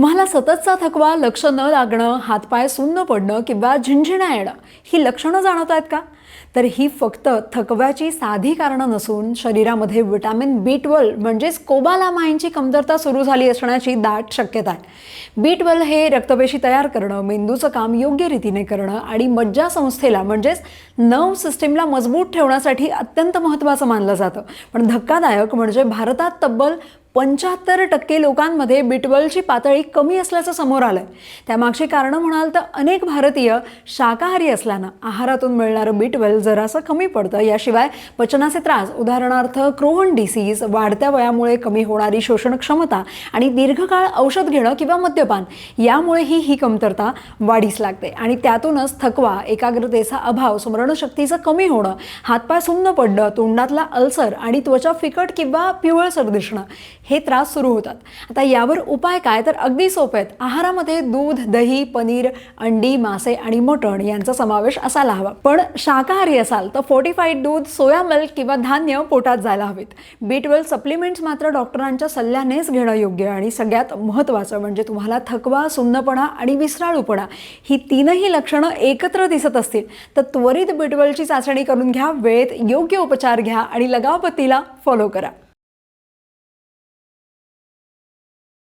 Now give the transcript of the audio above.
तुम्हाला सततचा थकवा लक्ष न लागणं हातपाय सुन्न पडणं किंवा झिंझिणा येणं ही लक्षणं जाणवत आहेत का? तर ही फक्त थकव्याची साधी कारणं नसून शरीरामध्ये विटॅमिन बी ट्वेल्व म्हणजेच कोबालामाईनची कमतरता सुरू झाली असण्याची दाट शक्यता आहे. बी ट्वेल्व हे रक्तपेशी तयार करणं मेंदूचं काम योग्य रीतीने करणं आणि मज्जासंस्थेला म्हणजेच नर्व सिस्टीमला मजबूत ठेवण्यासाठी अत्यंत महत्त्वाचं मानलं जातं. पण धक्कादायक म्हणजे भारतात तब्बल पंच्याहत्तर टक्के लोकांमध्ये बिटवलची पातळी कमी असल्याचं समोर आलंय. त्यामागची कारणं म्हणाल तर अनेक भारतीय शाकाहारी असल्यानं आहारातून मिळणारं बिटवेल जरासं कमी पडतं. याशिवाय पचनाचे त्रास उदाहरणार्थ क्रोहन डिसीज वाढत्या वयामुळे कमी होणारी शोषण क्षमता आणि दीर्घकाळ औषध घेणं किंवा मद्यपान यामुळेही ही कमतरता वाढीस लागते. आणि त्यातूनच थकवा एकाग्रतेचा अभाव स्मरणशक्तीचं कमी होणं हातपाय सुन्न पडणं तोंडातला अल्सर आणि त्वचा फिकट किंवा पिवळसर दिसणं हे त्रास सुरू होतात. आता यावर उपाय काय? तर अगदी सोपे आहेत. आहारामध्ये दूध दही पनीर अंडी मासे आणि मटण यांचा समावेश असायला हवा. पण शाकाहारी असाल तर फोर्टिफाईड दूध सोया मिल्क किंवा धान्य पोटात जायला हवीत. बी ट्वेल्व सप्लिमेंट्स मात्र डॉक्टरांच्या सल्ल्यानेच घेणं योग्य आणि सगळ्यात महत्त्वाचं म्हणजे तुम्हाला थकवा सुन्नपणा आणि विसराळूपणा ही तीनही लक्षणं एकत्र दिसत असतील. तर त्वरित बी ट्वेल्वची चाचणी करून घ्या. वेळेत योग्य उपचार घ्या आणि लगावपतीला फॉलो करा.